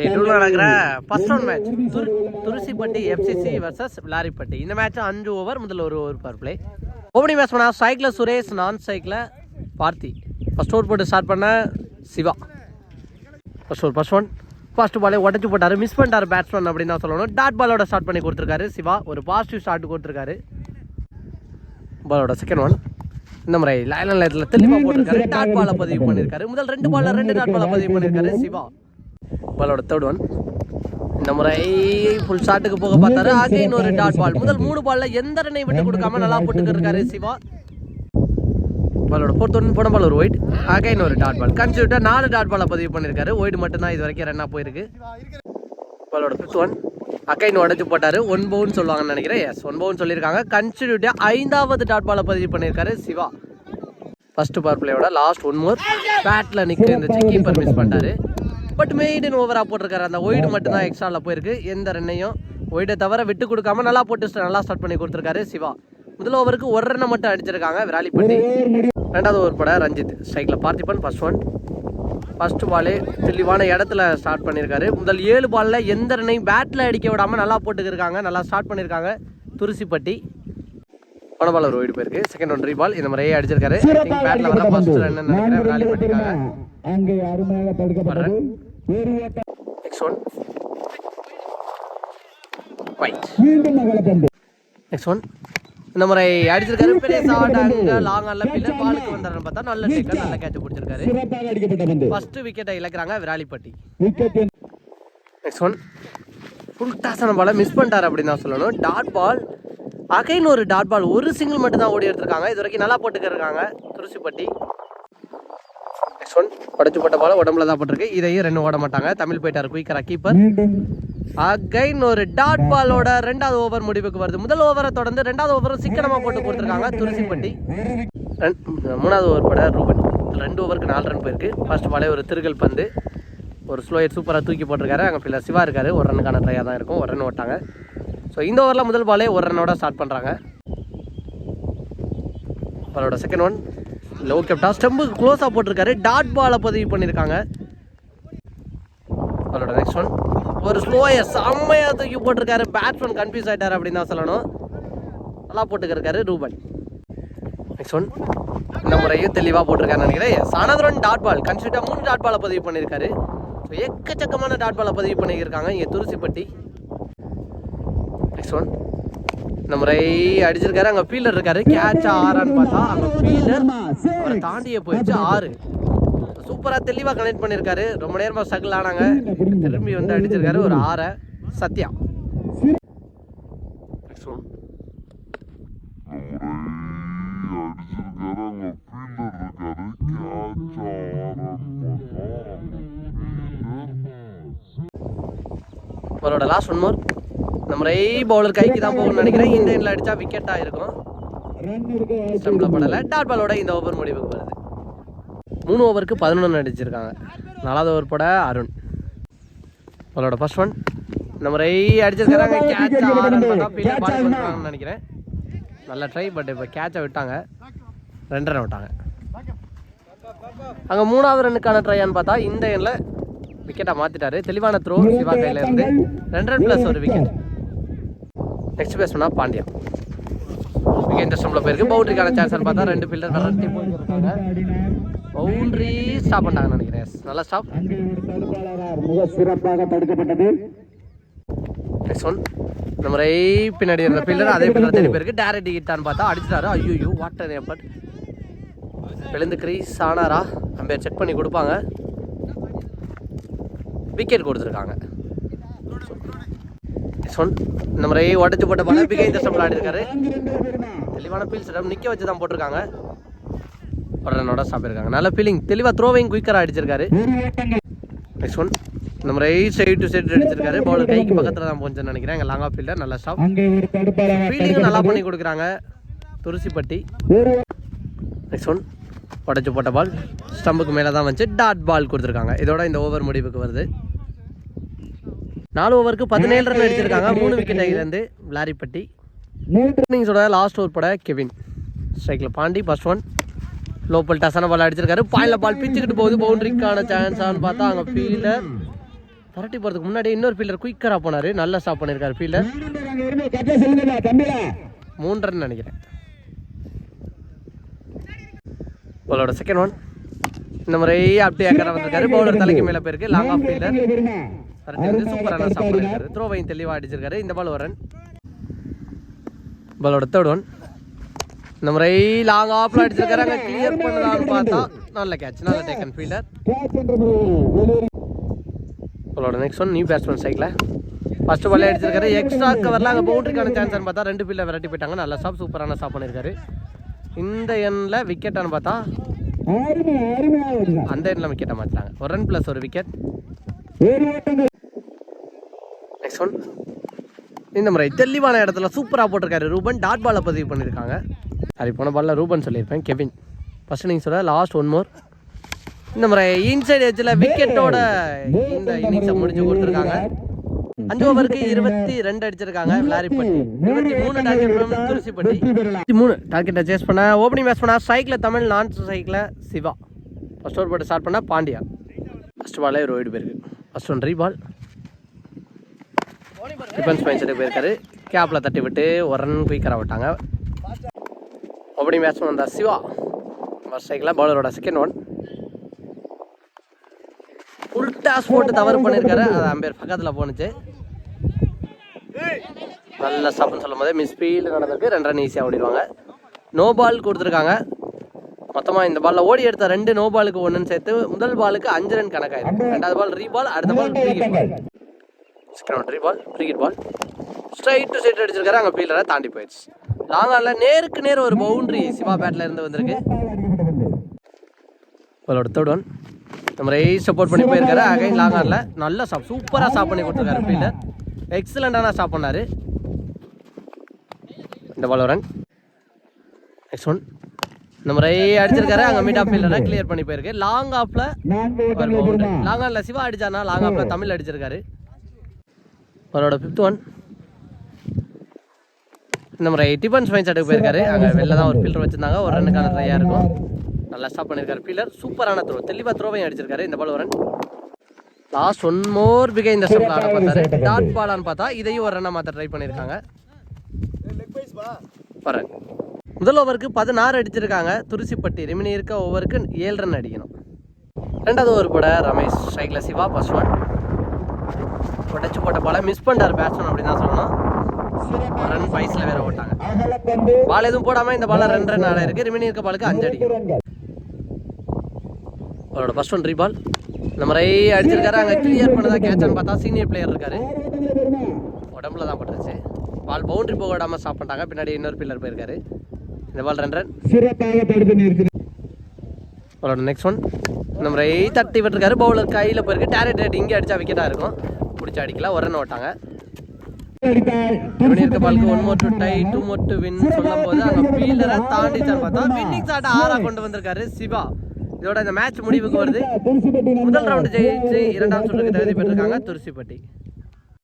டே டூவில் நடக்கிற first round match துரு துருசிப்பட்டி எஃப்சிசி வர்சஸ் விளாரிப்பட்டி இந்த மேட்ச் அஞ்சு ஓவர் முதல்ல ஒரு over power play opening match பண்ணா சைக்கிளில் சுரேஷ் நான் சைக்கிளில் பார்த்தி ஃபர்ஸ்ட் ஓவர் போட்டு ஸ்டார்ட் பண்ண Siva first over one first பாலே உடச்சி போட்டார் மிஸ் பண்ணிட்டார் பேட்ஸ்மேன் அப்படின்னு தான் சொல்லணும் டாட் பாலோட ஸ்டார்ட் பண்ணி கொடுத்துருக்காரு சிவா ஒரு பாசிட்டிவ் ஸ்டார்ட் கொடுத்துருக்காரு பாலோட செகண்ட் ஒன் இந்த முறை லைன் லைனில் தெளிவாக போட்டிருக்காரு டாட் பாலை பதிவு பண்ணியிருக்காரு முதல் ரெண்டு பால்ல ரெண்டு டாட் பாலை பதிவு பண்ணியிருக்காரு சிவா பாலோட தேர்ட் ஒன் இந்த முறை ஃபுல் ஷாட்டுக்கு போக பார்த்தாரு. அகைன் ஒரு டாட் பால் முதல் மூணு பால்ல எந்த ரன்னை விட்டு கொடுக்காம நல்லா போட்டுக்கிட்டு இருக்காரு சிவா. பாலோட ஃபோர்த் ஒன் போன பால் ஒரு ஒயிட் அகைன் ஒரு டாட் பால் கன்சியூட்டா நாலு டாட் பாலை பதிவு பண்ணியிருக்காரு ஒயிட் மட்டும்தான் இது வரைக்கும் ரன்னாக போயிருக்கு. பாலோட ஃபிஃப்த் ஒன் அகைன் உடச்சு போட்டாரு. ஒன் பவுன் சொல்லுவாங்கன்னு நினைக்கிறேன். எஸ் ஒன் பவுன் சொல்லியிருக்காங்க. கன்சியூட்டா ஐந்தாவது டாட் பாலை பதிவு பண்ணியிருக்காரு சிவா. ஃபர்ஸ்ட் பவர் பிளேயோட லாஸ்ட் ஒன் மோர் பேட்டில் நிற்க இருந்துச்சு கீப்பர் மிஸ் பண்ணிட்டாரு. பட் மெய்டன் ஓவராக போட்டிருக்காரு. அந்த ஒயிட் மட்டும் தான் எக்ஸ்ட்ராவில் போயிருக்கு. எந்த ரன்னையும் ஒயிட்டை தவிர விட்டு கொடுக்காம நல்லா போட்டு நல்லா ஸ்டார்ட் பண்ணி கொடுத்துருக்காரு சிவா. முதல் ஓவருக்கு ஒரு ரன்னை மட்டும் அடிச்சிருக்காங்க விராலிப்பட்டி. ரெண்டாவது ஓவர் பட ரஞ்சித். ஸ்ட்ரைக்கில் பார்த்திபன் ஃபர்ஸ்ட் ஒன் ஃபர்ஸ்ட் பாலே தெளிவான இடத்துல ஸ்டார்ட் பண்ணியிருக்காரு முதல் ஏழு பாலில் எந்த ரன்னையும் பேட்டில் அடிக்க விடாமல் நல்லா போட்டுக்கிருக்காங்க. நல்லா ஸ்டார்ட் பண்ணியிருக்காங்க துருசிப்பட்டி. போன பால் ஒரு போயிருக்கு. செகண்ட் ஒன் பால் இந்த முறையே அடிச்சிருக்காரு. பேட்டில் வர ஃபர்ஸ்ட் ரன் நினைக்கிறேன் விராலிப்பட்டிக்காக. நெக்ஸ்ட் ஒன் மீண்டும் அகலப்பந்து நெக்ஸ்ட் ஒன் இந்த முறை அடிச்சிருக்காரு. பெரிய ஷாட் அங்க லாங் ஆன்ல பில்லர் பாலுக்கு வந்தாருன்னு பார்த்தா நல்ல டேக்கர் நல்ல கேட்ச் பிடிச்சிருக்காரு. சிறப்பாக அடிக்கப்பட்ட பந்து. ஃபர்ஸ்ட் விக்கெட்டை இழக்கிறாங்க விராலிப்பட்டி. நெக்ஸ்ட் ஒன் ஃபுல் டாஸான பாலை மிஸ் பண்ணிட்டார் அப்படின்னு தான் சொல்லணும். டாட் பால் அகைன் ஒரு டாட் பால் ஒரு சிங்கிள் மட்டும் தான் ஓடி எடுத்திருக்காங்க. இது வரைக்கும் நல்லா போட்டுக்கிருக்காங்க துருசிப்பட்டி. நெக்ஸ்ட் ஒன் உடச்சு போட்ட பால் உடம்புல தான் போட்டிருக்கு. இதையும் ரெண்டு ஓட மாட்டாங்க. தமிழ் போயிட்டார் குயிக்கரா கீப்பர். அகைன் ஒரு டாட் பாலோட ரெண்டாவது ஓவர் முடிவுக்கு வருது. முதல் ஓவரை தொடர்ந்து ரெண்டாவது ஓவரும் சிக்கனமா போட்டு கொடுத்துருக்காங்க. துருசிப்பட்டி ரெண்- மூணாவது ஓவர் பட ரூபன். ரெண்டு ஓவருக்கு நாலு ரன் போயிருக்கு. ஃபர்ஸ்ட் பாலே ஒரு திருகல் பந்து. ஒரு ஸ்லோயர் சூப்பராக தூக்கி போட்டிருக்காரு. அங்கே பிள்ளை சிவா இருக்காரு. ஒரு ரன்னுக்கான ட்ரையாக தான் இருக்கும். ஒரு ரன் ஓட்டாங்க. ஸோ இந்த ஓவரில் முதல் பாலே ஒரு ரன்னோட ஸ்டார்ட் பண்ணுறாங்க பாலோட செகண்ட் ஒன் லோ கேப்டா ஸ்டெம்புக்கு க்ளோஸாக போட்டிருக்காரு. டாட் பாலை பதிவு பண்ணியிருக்காங்க அவரோட நெக்ஸ்ட் ஒன் ஒரு ஸ்லோயை செம்மையாக தூக்கி போட்டிருக்காரு. பேட்ஸ்மேன் கன்ஃபியூஸ் ஆகிட்டார் அப்படின்னு தான் சொல்லணும். நல்லா போட்டுக்கிருக்காரு ரூபன். நெக்ஸ்ட் ஒன் இந்த முறையும் தெளிவாக போட்டிருக்காரு நினைக்கிறேன். எஸ் டாட் பால் கன்சியூட்டாக மூணு டாட் பாலை பதிவு பண்ணியிருக்காரு ஸோ எக்கச்சக்கமான டாட் பாலை பதிவு பண்ணியிருக்காங்க. இங்கே துருசிப்பட்டி நெக்ஸ்ட் ஒன் இந்த முறை அடிச்சிருக்காரு அங்கே ஃபீல்டர் இருக்காரு. கேட்ச் ஆறான்னு பார்த்தா அங்கே ஃபீல்டர் அவரை தாண்டியே போயிடுச்சு ஆறு. சூப்பராக தெளிவாக கனெக்ட் பண்ணியிருக்காரு ரொம்ப நேரமாக ஸ்ட்ரகிள் ஆனாங்க. திரும்பி வந்து அடிச்சிருக்காரு ஒரு ஆறை. சத்யா. அவரோட லாஸ்ட் ஒன் மோர் இந்த முறை பவுலர் கைக்கு தான் போகணும்னு நினைக்கிறேன். இந்த எண்ணில் அடித்தா விக்கெட்டாக இருக்கும். ஸ்டம்பில் படலை. டாட் பாலோட இந்த ஓவர் முடிவுக்கு வருது. மூணு ஓவருக்கு பதினொன்று அடிச்சிருக்காங்க. நாலாவது ஓவர் போட அருண். அவரோட ஃபர்ஸ்ட் ஒன் இந்த முறை அடிச்சிருக்காங்க. கேட்ச் பண்ணுறாங்கன்னு நினைக்கிறேன். நல்ல ட்ரை பட் இப்போ கேட்சை விட்டாங்க. ரெண்டு ரன் விட்டாங்க. அங்கே மூணாவது ரன்னுக்கான ட்ரையான்னு பார்த்தா இந்த எண்ணில் விக்கெட்டை மாற்றிட்டாரு தெளிவான த்ரோ சிவா கையில் இருந்து. ரெண்டு ரன் ப்ளஸ் ஒரு விக்கெட் நெக்ஸ்ட் பேட்ஸ்மனா பாண்டியா. விக்கெட் ஸ்டம்பில் போயிருக்கு. பவுண்டரிக்கான சான்ஸ் பார்த்தா ரெண்டு பில்லர் விளாட்டி போயிருக்காங்க பவுண்டரி ஸ்டாப் பண்ணாங்கன்னு நினைக்கிறேன். நல்லா ஸ்டாப் மிக சிறப்பாக தடுக்கப்பட்டது நெக்ஸ்ட் ஒன் இந்த முறை பின்னாடி இருந்த பில்லர் அதே பில்லர் தேடி போயிருக்கு. டேரக்ட் ஹிட்டான்னு பார்த்தா அடிச்சிட்டாரு. ஐயோ வாட்டர் ஏப்பட் விழுந்து கிரீஸ் ஆனாரா? அம்பேர் செக் பண்ணி கொடுப்பாங்க. விக்கெட் கொடுத்துருக்காங்க. இந்த முறை உடச்சு போட்ட பால பிகை இந்த ஸ்டம்பில் ஆடிருக்காரு தெளிவான ஃபீல்ட் செட்டப் நிற்க வச்சு தான் போட்டிருக்காங்க. ஒரு ரன்னோட ஸ்டாப் இருக்காங்க நல்ல ஃபீலிங் தெளிவாக த்ரோவையும் குயிக்கராக அடிச்சிருக்காரு நெக்ஸ்ட் ஒன் இந்த முறை சைடு டு சைடு அடிச்சிருக்காரு. பவுலர் கைக்கு பக்கத்தில் தான் போச்சுன்னு நினைக்கிறேன். எங்கள் லாங் ஆஃப் ஃபீல்டர் நல்ல ஸ்டாப் ஃபீல்டிங்கும் நல்லா பண்ணி கொடுக்குறாங்க. துருசிப்பட்டி. நெக்ஸ்ட் ஒன் உடச்சி போட்ட பால் ஸ்டம்புக்கு மேலே தான் வந்துச்சு. டாட் பால் கொடுத்துருக்காங்க. இதோட இந்த ஓவர் முடிவுக்கு வருது. நாலு ஓவருக்கு பதினேழு ரன் அடிச்சிருக்காங்க. மூணு விக்கெட் ஆகியிருந்து விளாரிப்பட்டி. இன்னிங்ஸோட லாஸ்ட் ஓவர் பட கெவின். ஸ்ட்ரைக்கில் பாண்டி ஃபர்ஸ்ட் ஒன் லோப்பல் டசன பால் அடிச்சிருக்காரு. பாயில் பால் பிச்சுக்கிட்டு போகுது. பவுண்டரிக்கான சான்ஸான்னு பார்த்தா அங்கே ஃபீல்டர் பரட்டி போகிறதுக்கு முன்னாடி இன்னொரு ஃபீல்டர் குயிக்கராக போனார். நல்லா ஸ்டாப் பண்ணியிருக்காரு ஃபீல்டர் அங்க மூணு ரன் நினைக்கிறேன். பாலோட செகண்ட் ஒன் இந்த முறை அப்படியே அக்கறை வந்திருக்காரு. பவுலர் தலைக்கு மேலே போயிருக்கு. லாங் ஆஃப் ஃபீல்டர் சூப்பரான ஸ்டாப் பண்ணியிருக்காரு த்ரோவையும் தெளிவாக அடிச்சிருக்காரு. இந்த பால் ஒரு ரன் பாலோட தேர்ட் ஒன் இந்த முறை லாங் ஆஃப்ல அடிச்சிருக்காரு. கிளியர் பண்ணலாம்னு பார்த்தா நல்ல கேட்ச் நல்ல டேக்கன் ஃபீல்டர் உங்களோட நெக்ஸ்ட் ஒன் நியூ பேட்ஸ்மேன் சைக்கில் ஃபர்ஸ்ட் பால் அடிச்சிருக்காரு. எக்ஸ்ட்ரா கவரில் அங்கே பவுண்டரிக்கான சான்ஸ்னு பார்த்தா ரெண்டு ஃபீல்டில் விரட்டி போயிட்டாங்க. நல்ல ஸ்டாப் சூப்பரான ஸ்டாப் பண்ணியிருக்காரு இந்த எண்ணில் விக்கெட்டானு பார்த்தா. அந்த எண்ணில் விக்கெட்டை மாற்றிட்டாங்க ஒரு ரன் ப்ளஸ் ஒரு விக்கெட் நெக்ஸ்ட் ஒன் இந்த முறை தெளிவான இடத்துல சூப்பராக போட்டிருக்காரு ரூபன். டாட் பாலை பதிவு பண்ணியிருக்காங்க. சரி போன பாலில் ரூபன் சொல்லியிருப்பேன் கெவின். ஃபர்ஸ்ட் நீங்கள் சொல்ல லாஸ்ட் ஒன் மோர் இந்த முறை இன்சைட் எட்ஜில் விக்கெட்டோட இந்த இன்னிங்ஸை முடிஞ்சு கொடுத்துருக்காங்க. அஞ்சு ஓவருக்கு இருபத்தி ரெண்டு அடிச்சிருக்காங்க விளாரிப்பட்டி. இருபத்தி மூணு டார்கெட் துருசிப்பட்டி இருபத்தி மூணு டார்கெட்டை சேஸ் பண்ண ஓப்பனிங் பேட்ஸ் பண்ணால் சைக்கிள் தமிழ் நான் சைக்கிளில் சிவா. ஃபர்ஸ்ட் ஓவர் போட்டு ஸ்டார்ட் பண்ணால் பாண்டியா. ஃபர்ஸ்ட் பாலே ஒரு போயிருக்கு ஃபஸ்ட் ஒன் ரீபால் டிஃபென்ஸ் மைண்ட் போயிருக்காரு. கேப்பில் தட்டி விட்டு ஒரு ரன் குயிக்கராக விட்டாங்க. ஓப்பனிங் பேட்ஸ்மேன் வந்தா சிவா. ஃபர்ஸ்ட் சைக்கிளில் பவுலரோட செகண்ட் ஒன் ஃபுல் டாஸ் போட்டு தவறு பண்ணியிருக்காரு அது அம்பேர் பக்கத்தில் போணுச்சு. நல்ல ஸ்டாப்னு சொல்லும் போதே மிஸ் ஃபீல்டு நடந்திருக்கு. ரெண்டு ரன் ஈஸியாக ஓடிடுவாங்க. நோ பால் கொடுத்துருக்காங்க. மொத்தமாக இந்த பாலில் ஓடி எடுத்த ரெண்டு நோ பாலுக்கு ஒன்றுன்னு சேர்த்து முதல் பாலுக்கு அஞ்சு ரன் கணக்காயிருக்கு. ரெண்டாவது பால் ரீபால் அடுத்த ball three ball cricket ball straight to side அடிச்சிருக்காரு அங்கே ஃபீல்டரை தாண்டி போயிடுச்சு. லாங் ஆனில் நேருக்கு நேர் ஒரு பவுண்டரி சிவா பேட்டில் இருந்து வந்திருக்கு. அவளோட தேர்ட் ஒன் நம்ம ரைஸ் சப்போர்ட் பண்ணி போயிருக்காரு அகைன் லாங் ஆனில் நல்ல ஸ்டாப் சூப்பராக ஸ்டாப் பண்ணி கொடுத்துருக்காரு ஃபீல்டர் எக்ஸலண்ட்டான ஸ்டாப் பண்ணார். இந்த பால் ரன் நெக்ஸ்ட் ஒன் இந்த முறை அடிச்சிருக்காரு அங்கே மீட் ஆஃப் ஃபீல்டரை கிளியர் பண்ணி போயிருக்கு. லாங் ஆஃபில் லாங் ஆனில் சிவா அடிச்சானா லாங் ஆஃபில் தமிழ் அடிச்சிருக்காரு. அவரோட ஃபிஃப்த் ஒன் இந்த முறை டிஃபன்ஸ் மைண்ட் செட்டுக்கு போயிருக்காரு. அங்கே வெளில தான் ஒரு ஃபீல்டர் வச்சிருந்தாங்க. ஒரு ரன்னுக்கான ட்ரையாக இருக்கும். நல்லா ஸ்டாப் பண்ணியிருக்காரு ஃபீல்டர் சூப்பரான த்ரோ தெளிவாக த்ரோவையும் அடிச்சிருக்காரு இந்த பால் ஒரு ரன் லாஸ்ட் ஒன் மோர் பிகை இந்த ஸ்டெப்பில் ஆட பார்த்தாரு. டாட் பாலான்னு பார்த்தா இதையும் ஒரு ரன்னை மாற்ற ட்ரை பண்ணியிருக்காங்க வரேன். முதல் ஓவருக்கு பதினாறு அடிச்சிருக்காங்க. துருசிப்பட்டி ரிமினி இருக்க ஓவருக்கு ஏழு ரன் அடிக்கணும். ரெண்டாவது ஓவர் கூட ரமேஷ் ஸ்ட்ரைக்கில் சிவா ஃபர்ஸ்ட் ஒன் உடச்சு போட்ட பாலை மிஸ் பண்ணிட்டார் பேட்ஸ்மேன் அப்படின்னு தான் சொல்லணும். ரன் ஃபைஸில் வேற ஓட்டாங்க. பால் எதுவும் போடாமல் இந்த பால் ரெண்டு ரன் ஆட இருக்கு. ரிமினி இருக்க பாலுக்கு அஞ்சு ரன்கள் அவரோட ஃபர்ஸ்ட் ஒன் ரீபால் இந்த முறை அடிச்சிருக்காரு. அங்கே கிளியர் பண்ணதா கேட்ச்னு பார்த்தா சீனியர் பிளேயர் இருக்காரு. உடம்புல தான் பட்டுருச்சு. பால் பவுண்டரி போக விடாமல் ஸ்டாப் பண்ணிட்டாங்க. பின்னாடி இன்னொரு பில்லர் போயிருக்காரு. இந்த பால் ரெண்டு ரன் அவரோட நெக்ஸ்ட் ஒன் நம்ம முறை தட்டி விட்டுருக்காரு. பவுலர் கையில் போயிருக்கு. டேரக்ட் ரேட் இங்கே அடிச்சா விக்கெட்டாக இருக்கும். பிடிச்சி அடிக்கலாம். ஒரு ரன் ஓட்டாங்க அடித்தால் இப்படி இருக்க பாலுக்கு one more to tie two more to win சொல்லும் போது அங்கே ஃபீல்டரை சார் பார்த்தா வின்னிங் ஷாட் ஆறா கொண்டு வந்திருக்காரு சிவா. இதோட இந்த மேட்ச் முடிவுக்கு வருது. முதல் ரவுண்டு ஜெயிச்சு இரண்டாம் சுற்றுக்கு தகுதி பெற்றிருக்காங்க துருசிப்பட்டி.